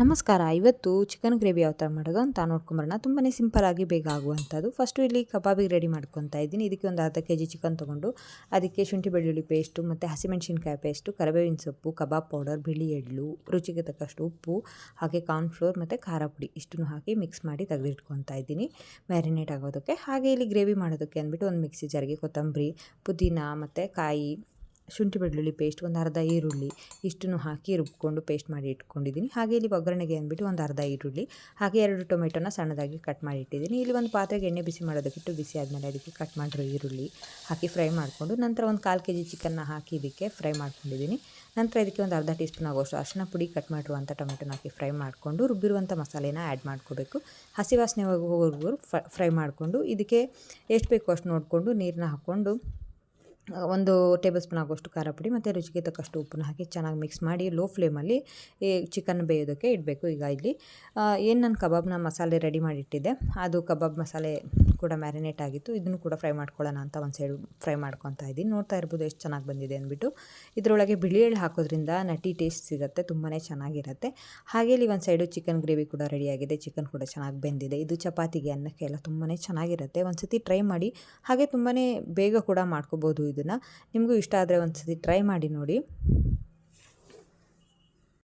ನಮಸ್ಕಾರ. ಇವತ್ತು chicken gravy ಯಾವ ಥರ ಮಾಡೋದು ಅಂತ ನೋಡ್ಕೊಂಬರೋಣ. ತುಂಬಾ ಸಿಂಪಲಾಗಿ ಬೇಗ ಆಗುವಂಥದ್ದು. ಫಸ್ಟು ಇಲ್ಲಿ ಕಬಾಬಿಗೆ ರೆಡಿ ಮಾಡ್ಕೊತಾ ಇದ್ದೀನಿ. ಇದಕ್ಕೆ ಒಂದು ಅರ್ಧ ಕೆ ಜಿ ಚಿಕನ್ ತೊಗೊಂಡು, ಅದಕ್ಕೆ ಶುಂಠಿ ಬೆಳ್ಳುಳ್ಳಿ ಪೇಸ್ಟು ಮತ್ತು ಹಸಿಮೆಣಸಿನ್ಕಾಯಿ ಪೇಸ್ಟು ಕರಿಬೇವಿನ ಸೊಪ್ಪು, ಕಬಾಬ್ ಪೌಡರ್ ಬಿಳಿ ಎಳ್ಳು, ರುಚಿಗೆ ತಕ್ಕಷ್ಟು ಉಪ್ಪು, ಹಾಗೆ ಕಾರ್ನ್ ಫ್ಲೋರ್ ಮತ್ತು ಖಾರ ಪುಡಿ ಇಷ್ಟನ್ನು ಹಾಕಿ ಮಿಕ್ಸ್ ಮಾಡಿ ತೆಗೆದಿಟ್ಕೊತಾ ಇದ್ದೀನಿ. ಮ್ಯಾರಿನೇಟ್ ಆಗೋದಕ್ಕೆ. ಹಾಗೆ ಇಲ್ಲಿ ಗ್ರೇವಿ ಮಾಡೋದಕ್ಕೆ ಅಂದ್ಬಿಟ್ಟು ಒಂದು ಮಿಕ್ಸಿ ಜಾರಿಗೆ ಕೊತ್ತಂಬರಿ, ಪುದೀನ, ಮತ್ತು ಕಾಯಿ ಶುಂಠಿ ಬೆಳ್ಳುಳ್ಳಿ ಪೇಸ್ಟ್ ಒಂದು ಅರ್ಧ ಈರುಳ್ಳಿ ಇಷ್ಟನ್ನು ಹಾಕಿ ರುಬ್ಕೊಂಡು ಪೇಸ್ಟ್ ಮಾಡಿ ಇಟ್ಕೊಂಡಿದ್ದೀನಿ. ಹಾಗೆ ಇಲ್ಲಿ ಒಗ್ಗರಣೆಗೆ ಅಂದ್ಬಿಟ್ಟು ಒಂದು ಅರ್ಧ ಈರುಳ್ಳಿ, ಹಾಗೆ ಎರಡು ಟೊಮೆಟೊನ ಸಣ್ಣದಾಗಿ ಕಟ್ ಮಾಡಿ ಇಟ್ಟಿದ್ದೀನಿ. ಇಲ್ಲಿ ಒಂದು ಪಾತ್ರೆಗೆ ಎಣ್ಣೆ ಬಿಸಿ ಮಾಡೋದಕ್ಕಿಟ್ಟು ಬಿಸಿ ಆದಮೇಲೆ ಅದಕ್ಕೆ ಕಟ್ ಮಾಡಿರೋ ಈರುಳ್ಳಿ ಹಾಕಿ ಫ್ರೈ ಮಾಡಿಕೊಂಡು ನಂತರ ಒಂದು ಕಾಲು ಕೆ ಜಿ ಚಿಕನ್ನ ಹಾಕಿ ಇದಕ್ಕೆ ಫ್ರೈ ಮಾಡ್ಕೊಂಡಿದ್ದೀನಿ. ನಂತರ ಇದಕ್ಕೆ ಒಂದು ಅರ್ಧ ಟೀ ಸ್ಪೂನ್ ಆಗೋಷ್ಟು ಅರಿಶಿನ ಪುಡಿ ಕಟ್ ಮಾಡಿರುವಂಥ ಟೊಮೆಟೊನ ಹಾಕಿ ಫ್ರೈ ಮಾಡಿಕೊಂಡು ರುಬ್ಬಿರುವಂಥ ಮಸಾಲೆನ ಆ್ಯಡ್ ಮಾಡ್ಕೋಬೇಕು. ಹಸಿ ವಾಸನೆ ಫ್ರೈ ಮಾಡಿಕೊಂಡು ಇದಕ್ಕೆ ಎಷ್ಟು ಬೇಕೋ ಅಷ್ಟು ನೋಡಿಕೊಂಡು ನೀರನ್ನ ಹಾಕ್ಕೊಂಡು ಒಂದು ಟೇಬಲ್ ಸ್ಪೂನ್ ಆಗೋಷ್ಟು ಖಾರ ಪುಡಿ ಮತ್ತು ರುಚಿಗೆ ತಕ್ಕಷ್ಟು ಉಪ್ಪನ್ನು ಹಾಕಿ ಚೆನ್ನಾಗಿ ಮಿಕ್ಸ್ ಮಾಡಿ ಲೋ ಫ್ಲೇಮಲ್ಲಿ ಈ ಚಿಕನ್ ಬೇಯೋದಕ್ಕೆ ಇಡಬೇಕು. ಈಗ ಇಲ್ಲಿ ಏನು ನಾನು ಕಬಾಬ್ನ ಮಸಾಲೆ ರೆಡಿ ಮಾಡಿಟ್ಟಿದ್ದೆ, ಅದು ಕಬಾಬ್ ಮಸಾಲೆ ಕೂಡ ಮ್ಯಾರಿನೇಟ್ ಆಗಿತ್ತು. ಇದನ್ನು ಕೂಡ ಫ್ರೈ ಮಾಡ್ಕೊಳ್ಳೋಣ ಅಂತ ಒಂದು ಸೈಡ್ ಫ್ರೈ ಮಾಡ್ಕೊತಾ ಇದ್ದೀನಿ. ನೋಡ್ತಾ ಇರ್ಬೋದು ಎಷ್ಟು ಚೆನ್ನಾಗಿ ಬಂದಿದೆ ಅಂದ್ಬಿಟ್ಟು. ಇದರೊಳಗೆ ಬಿಳಿ ಎಳ್ಳು ಹಾಕೋದ್ರಿಂದ ನಟಿ ಟೇಸ್ಟ್ ಸಿಗುತ್ತೆ ತುಂಬಾ ಚೆನ್ನಾಗಿರುತ್ತೆ. ಹಾಗೆ ಇಲ್ಲಿ ಒಂದು ಸೈಡು ಚಿಕನ್ ಗ್ರೇವಿ ಕೂಡ ರೆಡಿಯಾಗಿದೆ ಚಿಕನ್ ಕೂಡ ಚೆನ್ನಾಗಿ ಬೆಂದಿದೆ. ಇದು ಚಪಾತಿಗೆ ಅನ್ನಕ್ಕೆ ಎಲ್ಲ ತುಂಬಾ ಚೆನ್ನಾಗಿರುತ್ತೆ. ಒಂದು ಸತಿ ಟ್ರೈ ಮಾಡಿ, ಹಾಗೆ ತುಂಬಾ ಬೇಗ ಕೂಡ ಮಾಡ್ಕೋಬೋದು ಇದನ್ನು ನಿಮಗೂ ಇಷ್ಟ ಆದರೆ ಒಂದು ಸತಿ ಟ್ರೈ ಮಾಡಿ ನೋಡಿ.